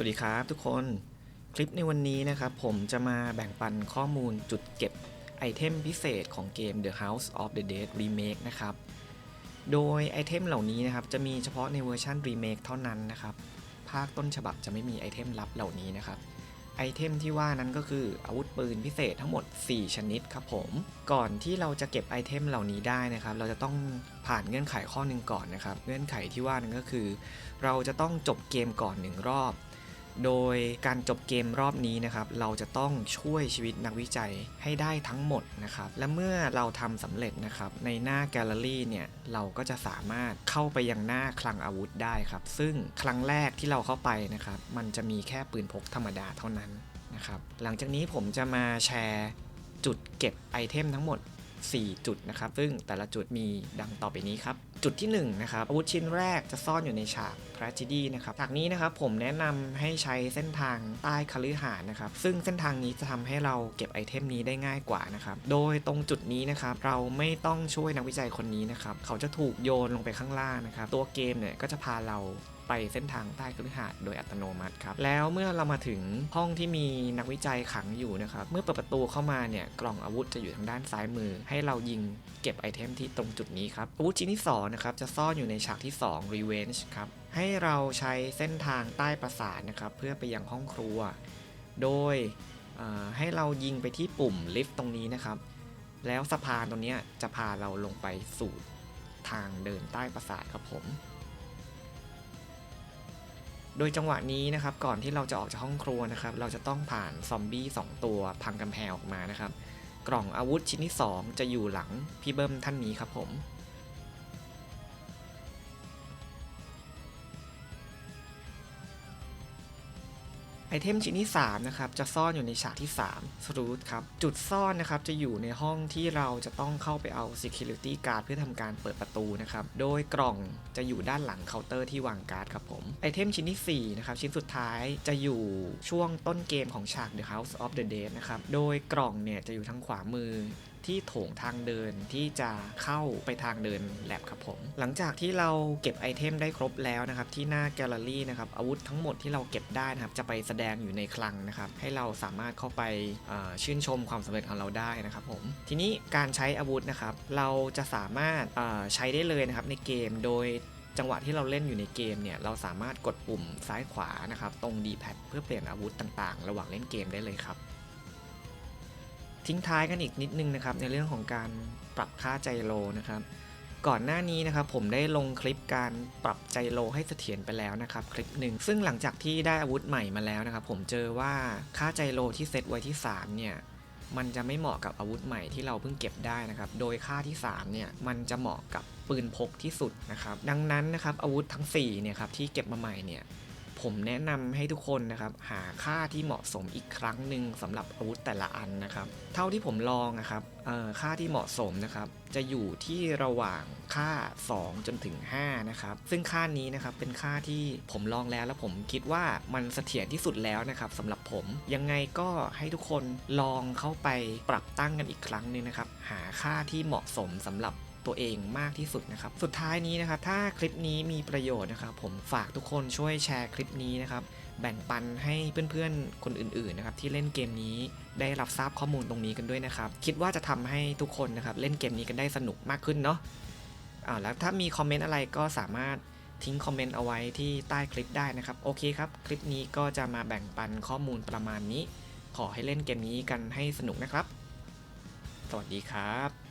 สวัสดีครับทุกคนคลิปในวันนี้นะครับ ผมจะมาแบ่งปันข้อมูลจุดเก็บไอเทมพิเศษของเกม The House of the Dead Remake นะครับ โดยไอเทมเหล่านี้นะครับ จะมีเฉพาะในเวอร์ชัน Remake เท่านั้นนะครับ ภาคต้นฉบับจะไม่มีไอเทมลับเหล่านี้นะครับ ไอเทมที่ว่านั้นก็คืออาวุธปืนพิเศษทั้งหมด 4 ชนิดครับผม ก่อนที่เราจะเก็บไอเทมเหล่านี้ได้นะครับ เราจะต้องผ่านเงื่อนไขข้อหนึ่งก่อนนะครับ เงื่อนไขที่ว่านั้นก็คือ เราจะต้องจบเกมก่อนหนึ่งรอบ โดยการจบเกมรอบนี้นะครับ เราจะต้องช่วยชีวิตนักวิจัยให้ได้ทั้งหมดนะครับ และเมื่อเราทำสำเร็จนะครับ ในหน้าแกลเลอรี่เนี่ย เราก็จะสามารถเข้าไปยังหน้าคลังอาวุธได้ครับ ซึ่งครั้งแรกที่เราเข้าไปนะครับ มันจะมีแค่ปืนพกธรรมดาเท่านั้นนะครับ หลังจากนี้ผมจะมาแชร์จุดเก็บไอเทมทั้งหมด 4 จุดนะครับ ซึ่งแต่ละจุดมีดังต่อไปนี้ครับ จุดที่1นะครับอาวุธชิ้นแรกจะซ่อนอยู่ในฉาก tragedy นะครับฉากนี้นะครับผมแนะนำให้ใช้เส้นทางใต้คฤหาสน์นะครับซึ่งเส้นทางนี้จะทำให้เราเก็บไอเทมนี้ได้ง่ายกว่านะครับโดยตรงจุดนี้นะครับเราไม่ต้องช่วยนักวิจัยคนนี้นะครับเขาจะถูกโยนลงไปข้างล่างนะครับตัวเกมเนี่ยก็จะพาเราไปเส้นทางใต้คฤหาสน์โดยอัตโนมัติครับ แล้วเมื่อเรามาถึงห้องที่มีนักวิจัยขังอยู่นะครับ เมื่อเปิดประตูเข้ามาเนี่ยกล่องอาวุธจะอยู่ทางด้านซ้ายมือ ให้เรายิงเก็บไอเทมที่ตรงจุดนี้ครับ อาวุธชิ้นที่สองนะครับจะซ่อนอยู่ในฉากที่ 2 Revenge ครับให้เราใช้เส้นทางใต้ปราสาทนะครับเพื่อไปยังห้องครัว โดยให้เรายิงไปที่ปุ่มลิฟต์ตรงนี้นะครับ แล้วสะพานตรงนี้จะพาเราลงไปสู่ทางเดินใต้ปราสาทครับผม โดยจังหวะนี้นะครับก่อนที่เราจะออกจากห้องครัวนะครับ เราจะต้องผ่านซอมบี้2ตัวพังกำแพงออกมานะครับ กล่องอาวุธชิ้นที่ 2 จะอยู่หลังพี่เบิ้มท่านนี้ครับผม ไอเทมชิ้นที่ 3 นะครับ จะซ่อนอยู่ในฉากที่3 s r o o t ครับ จุดซ่อนนะครับ จะอยู่ในห้องที่เราจะต้องเข้าไปเอา Security Guard เพื่อทำการเปิดประตูนะครับ โดยกล่องจะอยู่ด้านหลังเคาน์เตอร์ที่วางการ์ดครับผม ไอเทมชิ้นที่ 4 นะครับ ชิ้นสุดท้ายจะอยู่ช่วงต้นเกมของฉาก The House of the Dead นะครับ โดยกล่องเนี่ยจะอยู่ทางขวามือ ที่โถงทางเดินที่จะเข้าไปทางเดินแลบครับผม หลังจากที่เราเก็บไอเทมได้ครบแล้วนะครับที่หน้าแกลเลอรี่นะครับอาวุธทั้งหมดที่เราเก็บได้นะครับจะไปแสดงอยู่ในคลังนะครับให้เราสามารถเข้าไปชื่นชมความสำเร็จของเราได้นะครับผมทีนี้การใช้อาวุธนะครับเราจะสามารถใช้ได้เลยนะครับในเกมโดยจังหวะที่เราเล่นอยู่ในเกมเนี่ยเราสามารถกดปุ่มซ้ายขวานะครับตรง D-pad เพื่อเปลี่ยนอาวุธต่างๆ ระหว่างเล่นเกมได้เลยครับ ทิ้งท้ายกันอีกนิดนึงนะครับในเรื่องของการปรับค่าใจโลนะครับ ก่อนหน้านี้นะครับผมได้ลงคลิปการปรับใจโลให้เสถียรไปแล้วนะครับคลิปหนึ่งซึ่งหลังจากที่ได้อาวุธใหม่มาแล้วนะครับผมเจอว่าค่าใจโลที่เซตไว้ที่ 3 เนี่ยมันจะไม่เหมาะกับอาวุธใหม่ที่เราเพิ่งเก็บได้นะครับ โดยค่าที่ 3 เนี่ย มันจะเหมาะกับปืนพกที่สุดนะครับ ดังนั้นนะครับอาวุธทั้ง4เนี่ยครับที่เก็บมาใหม่เนี่ย ผมแนะนำให้ทุกคนนะครับ หาค่าที่เหมาะสมอีกครั้งหนึ่งสำหรับอาวุธแต่ละอันนะครับ เท่าที่ผมลองนะครับค่าที่เหมาะสมนะครับ จะอยู่ที่ระหว่างค่า 2 จนถึง 5 นะครับ ซึ่งค่านี้นะครับเป็นค่าที่ผมลองแล้วแล้วผมคิดว่ามันเสถียรที่สุดแล้วนะครับสำหรับผมยังไงก็ให้ทุกคนลองเข้าไปปรับตั้งกันอีกครั้งหนึงนะครับ หาค่าที่เหมาะสมสำหรับ ตัวเองมากที่สุดนะครับ สุดท้ายนี้นะครับถ้าคลิปนี้มีประโยชน์นะครับ ผมฝากทุกคนช่วยแชร์คลิปนี้นะครับแบ่งปันให้เพื่อนๆ คนอื่นๆนะครับที่เล่นเกมนี้ได้รับทราบข้อมูลตรงนี้กันด้วยนะครับ คิดว่าจะทำให้ทุกคนนะครับเล่นเกมนี้กันได้สนุกมากขึ้นเนาะอ่าแล้วถ้ามีคอมเมนต์อะไรก็สามารถทิ้งคอมเมนต์เอาไว้ที่ใต้คลิปได้นะครับ โอเคครับ คลิปนี้ก็จะมาแบ่งปันข้อมูลประมาณนี้ ขอให้เล่นเกมนี้กันให้สนุกนะครับ สวัสดีครับ